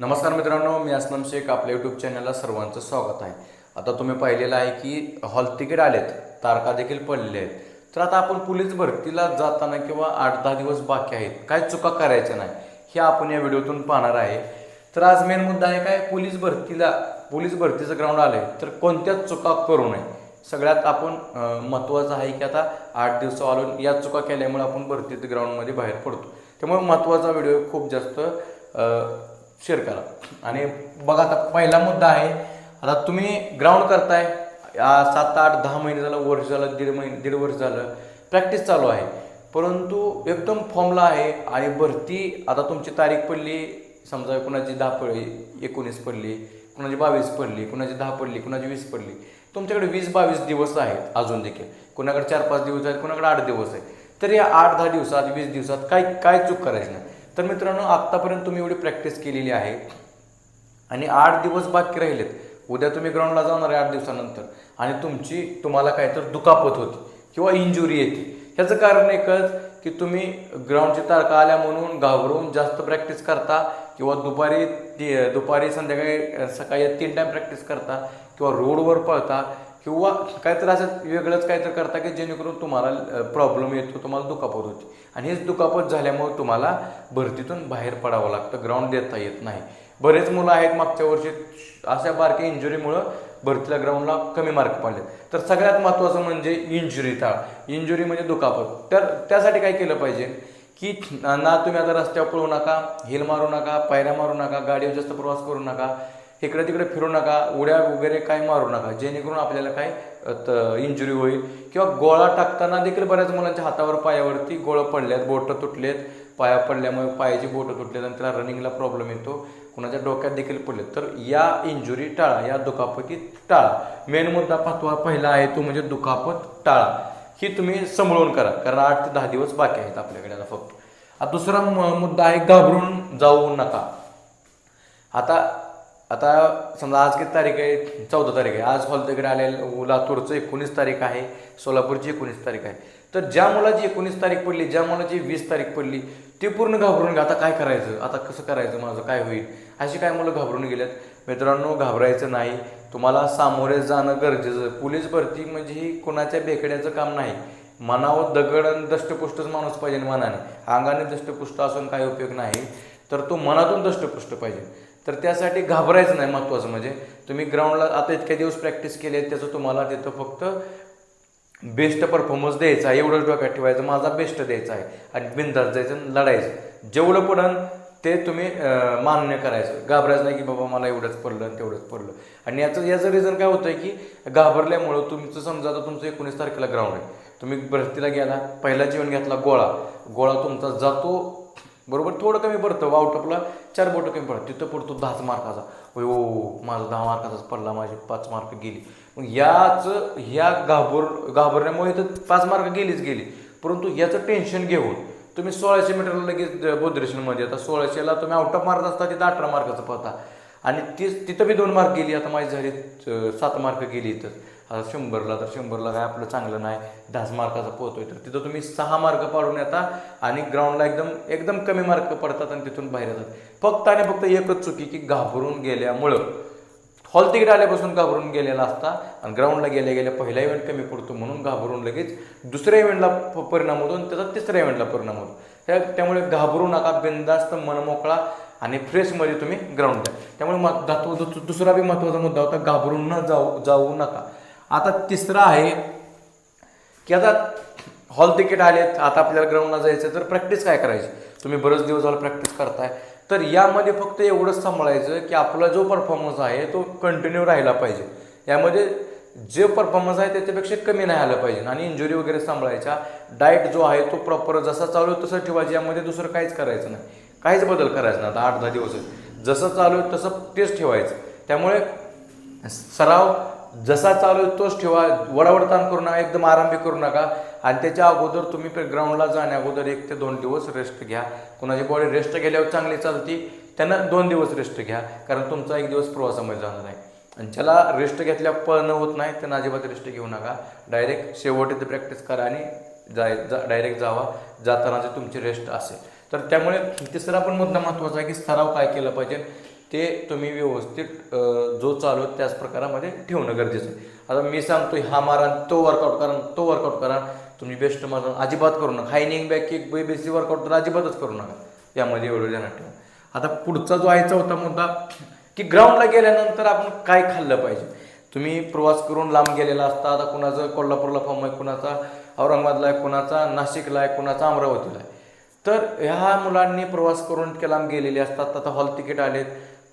नमस्कार मित्रांनो मी असलम शेख आपल्या यूट्यूब चॅनलला सर्वांचं स्वागत आहे. आता तुम्ही पाहिलेलं आहे की हॉल तिकीट आलेत तारखा देखील पडलेल्या आहेत. तर आता आपण पोलीस भरतीला जाताना किंवा आठ दहा दिवस बाकी आहेत काय चुका करायच्या नाही हे आपण या व्हिडिओतून पाहणार आहे. तर आज मेन मुद्दा आहे काय पोलीस भरतीला पोलीस भरतीचं ग्राउंड आलं आहे तर कोणत्याच चुका करू नये? सगळ्यात आपण महत्त्वाचं आहे की आता आठ दिवस आलो या चुका केल्यामुळे आपण भरती ग्राउंडमध्ये बाहेर पडतो. त्यामुळे महत्त्वाचा व्हिडिओ खूप जास्त शेअर करा. आणि बघा आता पहिला मुद्दा आहे आता तुम्ही ग्राउंड करताय सात आठ दहा महिने झालं वर्ष झालं दीड महिने दीड वर्ष झालं प्रॅक्टिस चालू आहे. परंतु एकदम फॉर्मला आहे आणि भरती आता तुमची तारीख पडली समजा कुणाची दहा पडली एकोणीस पडली कुणाची बावीस पडली कुणाची दहा पडली कुणाची वीस पडली. तुमच्याकडे वीस बावीस दिवस आहेत अजून देखील. कुणाकडे चार पाच दिवस आहेत कुणाकडे आठ दिवस आहेत. तर या आठ दहा दिवसात वीस दिवसात काय काय चूक करायची नाही. तर मित्रांनो आत्तापर्यंत तुम्ही एवढी प्रॅक्टिस केलेली आहे. आणि आठ दिवस बाकी राहिलेत. उद्या तुम्ही ग्राउंडला जाणार आहे आठ दिवसानंतर. आणि तुमची तुम्हाला काय तर दुखापत होती किंवा इंजुरी येते. ह्याचं कारण एकच की तुम्ही ग्राउंडची तारखा आल्या म्हणून घाबरून जास्त प्रॅक्टिस करता किंवा दुपारी ती- दुपारी संध्याकाळी सकाळी तीन टाईम प्रॅक्टिस करता किंवा रोडवर पळता किंवा काहीतरी असं वेगळंच काहीतरी करता की जेणेकरून तुम्हाला प्रॉब्लेम येतो तुम्हाला दुखापत होती. आणि हेच दुखापत झाल्यामुळे तुम्हाला भरतीतून बाहेर पडावं लागतं ग्राउंड देता येत नाही. बरेच मुलं आहेत मागच्या वर्षी अशा बारक्या इंजुरीमुळं भरतीला ग्राउंडला कमी मार्क पडले तर सगळ्यात महत्त्वाचं म्हणजे इंजुरी टाळ. इंजुरी म्हणजे दुखापत. तर त्यासाठी काय केलं पाहिजे? की ना तुम्ही आता रस्त्यावर पळू नका हिल मारू नका पायऱ्या मारू नका गाडीवर जास्त प्रवास करू नका. इकडे तिकडे फिरू नका उड्या वगैरे काय मारू नका जेणेकरून आपल्याला काय इंजुरी होईल. किंवा गोळा टाकताना देखील बऱ्याच मुलांच्या हातावर पायावरती गोळं पडल्यात बोटं तुटलेत. पाया पडल्यामुळे पायाची बोटं तुटलेत आणि त्याला रनिंगला प्रॉब्लेम येतो. कुणाच्या डोक्यात देखील पडले तर या इंजुरी टाळा या दुखापती टाळा. मेन मुद्दा फातवा पहिला आहे तो म्हणजे दुखापत टाळा. ही तुम्ही समळून करा कारण आठ ते दहा दिवस बाकी आहेत आपल्याकडे आता फक्त. आता दुसरा मुद्दा आहे घाबरून जाऊ नका. आता आता समजा आज किती तारीख आहे? चौदा तारीख आहे. आज हॉल तिकडे आलेलं लातूरचं एकोणीस तारीख आहे. सोलापूरची एकोणीस तारीख आहे. तर ज्या मुलाची एकोणीस तारीख पडली ज्या मुलाची वीस तारीख पडली ते पूर्ण घाबरून घ्या आता काय करायचं? आता कसं करायचं माझं? काय होईल? अशी काय मुलं घाबरून गेल्यात मित्रांनो घाबरायचं नाही. तुम्हाला सामोरे जाणं गरजेचं. पोलीस भरती म्हणजे ही कोणाच्या बेकड्याचं काम नाही. मनावर दगड आणि दष्टपुष्टच माणूस पाहिजे मनाने. अंगाने दष्टपुष्ट असून काही उपयोग नाही. तर तो मनातून दष्टपुष्ट पाहिजे. तर त्यासाठी घाबरायचं नाही महत्त्वाचं म्हणजे तुम्ही ग्राउंडला आता इतके दिवस प्रॅक्टिस केली आहे त्याचं तुम्हाला तिथं फक्त बेस्ट परफॉर्मन्स द्यायचा आहे. एवढंच डोक्यात ठेवायचं माझा बेस्ट द्यायचा आहे. आणि बिंदास जायचं आणि लढायचं. जेवढं पडन ते तुम्ही मान्य करायचं. घाबरायचं नाही की बाबा मला एवढंच पडलं आणि तेवढंच पडलं. आणि याचं याचं रिझन काय होतं की घाबरल्यामुळं तुमचं समजा आता तुमचं एकोणीस तारखेला ग्राउंड आहे. तुम्ही भरतीला गेला पहिला जीवन घेतला गोळा. गोळा तुमचा जातो बरोबर? थोडं कमी पडतं आउटअपला चार बोटं कमी पडतं तिथं पडतो दहाच मार्काचा. होय ओ माझा दहा मार्काचाच पडला माझे पाच मार्क गेली. मग याच ह्या घाबर घाबरण्यामुळे तर पाच मार्क गेलीच गेली. परंतु याचं टेन्शन घेऊन तुम्ही सोळाशे मीटरला लगेच बोधरेशनमध्ये आता सोळाशेला तुम्ही आउट ऑफ मार्क असता तिथं अठरा मार्काचं पळता. आणि ती तिथं बी दोन मार्क गेली. आता माझी झाली सात मार्क गेली इथं. आता शंभरला तर शंभरला काय आपलं चांगलं नाही. दहाच मार्काचा पोहतोय तर तिथं तुम्ही सहा मार्क पाडून येता आणि ग्राउंडला एकदम एकदम कमी मार्क पडतात आणि तिथून बाहेर येतात. फक्त आणि फक्त एकच चुकी की घाबरून गेल्यामुळं. हॉल तिकीट आल्यापासून घाबरून गेलेला असता आणि ग्राउंडला गेल्या गेल्या पहिला इव्हेंट कमी पडतो म्हणून घाबरून लगेच दुसऱ्या इव्हेंटला प- परिणाम होतो आणि त्याचा तिसऱ्या इव्हेंटला परिणाम होतो. त्या त्यामुळे घाबरू नका बिंदास्त मनमोकळा आणि फ्रेशमध्ये तुम्ही ग्राउंड द्या. त्यामुळे मग धातू दुसरा बी महत्त्वाचा मुद्दा होता घाबरून न जाऊ जाऊ नका. आता तिसरा आहे की आता हॉल तिकीट आलेत आता आपल्याला ग्राउंडला जायचं तर प्रॅक्टिस काय करायची? तुम्ही बरेच दिवस झालं प्रॅक्टिस करताय. तर यामध्ये फक्त एवढंच सांभाळायचं की आपला जो परफॉर्मन्स आहे तो कंटिन्यू राहिला पाहिजे. यामध्ये जे परफॉर्मन्स आहे त्याच्यापेक्षा कमी नाही आलं पाहिजे. आणि इंजुरी वगैरे सांभाळायच्या डाएट जो आहे तो प्रॉपर जसा चालू आहे तसं ठेवायचं. यामध्ये दुसरं काहीच करायचं नाही. काहीच बदल करायचा नाही. आता आठ दहा दिवस जसं चालू आहे तसं तेच ठेवायचं. त्यामुळे सराव जसा चालू आहे तोच ठेवा. वडावडताण करू नका एकदम आराम करू नका. आणि त्याच्या अगोदर तुम्ही ग्राउंडला जाण्या अगोदर एक ते दोन दिवस रेस्ट घ्या. कुणाची बॉडी रेस्ट गेल्यावर चांगली चालती त्यांना दोन दिवस रेस्ट घ्या. कारण तुमचा एक दिवस प्रवासामध्ये जाणार आहे. आणि ज्याला रेस्ट घेतल्या पळणं होत नाही त्यांना अजिबात रेस्ट घेऊ नका. डायरेक्ट शेवट ते प्रॅक्टिस करा आणि जाय जा डायरेक्ट जावा. जाताना जे तुमची रेस्ट असेल. तर त्यामुळे तिसरा पण मुद्दा महत्त्वाचा आहे की सराव काय केला पाहिजे? ते तुम्ही व्यवस्थित जो चालू त्याच प्रकारामध्ये ठेवणं गरजेचं आहे. आता मी सांगतो हा मारा तो वर्कआउट करा तो वर्कआउट करा. तुम्ही बेस्ट मारून अजिबात करू नका. हायनिंग बॅक किक बेसी वर्कआउट तर अजिबातच करू नका. यामध्ये एवढं ध्यानात ठेवा. आता पुढचा जो आहे चौथा मुद्दा की ग्राउंडला गेल्यानंतर आपण काय खाल्लं पाहिजे? तुम्ही प्रवास करून लांब गेलेला असता आता कुणाचं कोल्हापूरला फॉर्म आहे कुणाचा औरंगाबादला आहे कुणाचा नाशिकला आहे कुणाचा अमरावतीला आहे. तर ह्या मुलांनी प्रवास करून इतक्या लांब गेलेले असतात आता हॉल तिकीट आलेत.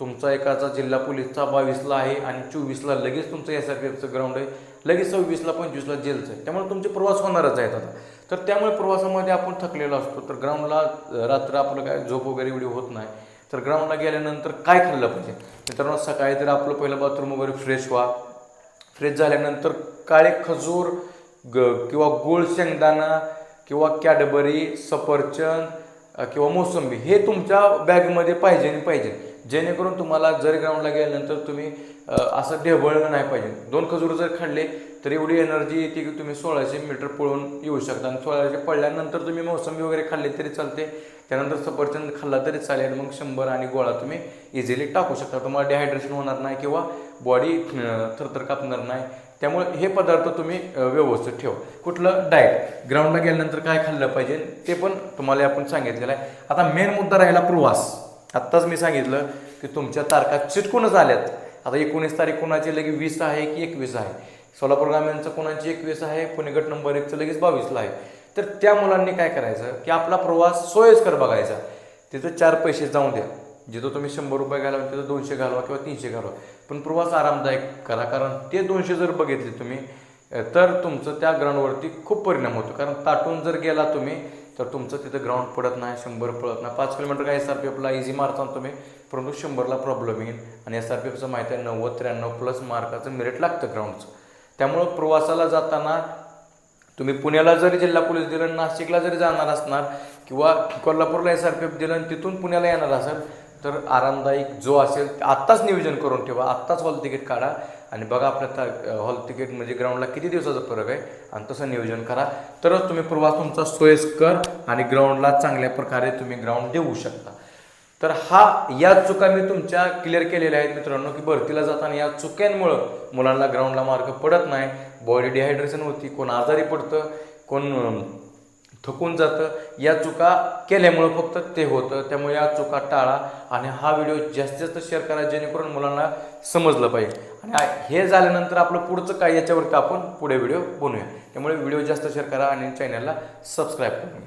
तुमचा एकाचा जिल्हा पोलीसचा बावीसला आहे आणि चोवीसला लगेच तुमचं एस आर पी एफचं ग्राउंड आहे. लगेच सव्वीसला पंचवीसला जेलचं आहे. त्यामुळे तुमचे प्रवास होणारच आहेत आता. तर त्यामुळे प्रवासामध्ये आपण थकलेलो असतो. तर ग्राउंडला रात्र आपलं काय झोप वगैरे एवढी होत नाही. तर ग्राउंडला गेल्यानंतर काय खाल्लं पाहिजे? मित्रांनो सकाळी तर आपलं पहिलं बाथरूम वगैरे फ्रेश व्हा. फ्रेश झाल्यानंतर काळे खजूर ग किंवा गोळ शेंगदाणा किंवा कॅडबरी सफरचंद किंवा मोसंबी हे तुमच्या बॅगमध्ये पाहिजे आणि पाहिजे. जेणेकरून तुम्हाला जर ग्राउंडला गेल्यानंतर तुम्ही असं ढेबळलं नाही पाहिजे. दोन खजूर जर खाल्ले तर एवढी एनर्जी येते की तुम्ही सोळाशे मीटर पळून येऊ शकता. आणि सोळाशे पडल्यानंतर तुम्ही मोसंबी वगैरे खाल्ले तरी चालते. त्यानंतर सफरचंद खाल्ला तरी चालेल. मग शंभर आणि गोळा तुम्ही इझिली टाकू शकता. तुम्हाला डिहायड्रेशन होणार नाही किंवा बॉडी थरथर कापणार नाही. त्यामुळे हे पदार्थ तुम्ही व्यवस्थित ठेवा. कुठलं डाएट ग्राउंडला गेल्यानंतर काय खाल्लं पाहिजे? ते पण तुम्हाला आपण सांगितलेलं आहे. आता मेन मुद्दा राहिला प्रवास. आत्ताच मी सांगितलं की तुमच्या तारखा चिटकूनच आल्यात आता एकोणीस तारीख कोणाची? लगेच वीस आहे की एकवीस आहे? सोलापूर ग्रामीणचं कोणाची एकवीस आहे? पुणे गट नंबर एकचं लगेच बावीसला आहे. तर त्या मुलांनी काय करायचं की आपला प्रवास सोयस्कर बघायचा. तिथं चार पैसे जाऊ द्या. जिथं तुम्ही शंभर रुपये घालवा तिथं दोनशे घालवा किंवा तीनशे घालवा. पण प्रवास आरामदायक करा कारण ते दोनशे जर बघितले तुम्ही तर तुमचं त्या ग्राउंडवरती खूप परिणाम होतो. कारण ताटून जर गेला तुम्ही तर तुमचं तिथं ग्राउंड पडत नाही शंभर पडत नाही. पाच किलोमीटर काय एस आर पी एफला इझी मारता तुम्ही परंतु शंभरला प्रॉब्लेम येईल. आणि एस आर पी एफचं माहिती आहे नव्वद त्र्याण्णव प्लस मार्काचं मेरिट लागतं ग्राउंडचं त्यामुळं प्रवासाला जाताना तुम्ही पुण्याला जरी जिल्हा पोलीस दिलं नाशिकला जरी जाणार असणार किंवा कोल्हापूरला एस आर पी एफ दिलं आणि तिथून पुण्याला येणार असेल तर आरामदायक जो असेल आत्ताच नियोजन करून ठेवा. आत्ताच हॉल तिकीट काढा. आणि बघा आपल्या हॉल तिकीट म्हणजे ग्राउंडला किती दिवसाचा फरक आहे? आणि तसं नियोजन करा. तरच तुम्ही प्रवास तुमचा सोयस्कर आणि ग्राउंडला चांगल्या प्रकारे तुम्ही ग्राउंड देऊ शकता. तर हा या चुका मी तुमच्या क्लिअर केलेल्या आहेत मित्रांनो की भरतीला जाताना या चुक्यांमुळं मुलांना ग्राउंडला मार्क पडत नाही. बॉडी डिहायड्रेशन होती कोण आजारी पडतं कोण थकून जातं. या चुका केल्यामुळं फक्त ते होतं. त्यामुळे या चुका टाळा आणि हा व्हिडिओ जास्तीत जास्त शेअर करा जेणेकरून मुलांना समजलं पाहिजे. आणि हे झाल्यानंतर आपलं पुढचं काय याच्यावरती आपण पुढे व्हिडिओ बनवूया. त्यामुळे व्हिडिओ जास्त शेअर करा आणि चॅनलला सबस्क्राईब करा.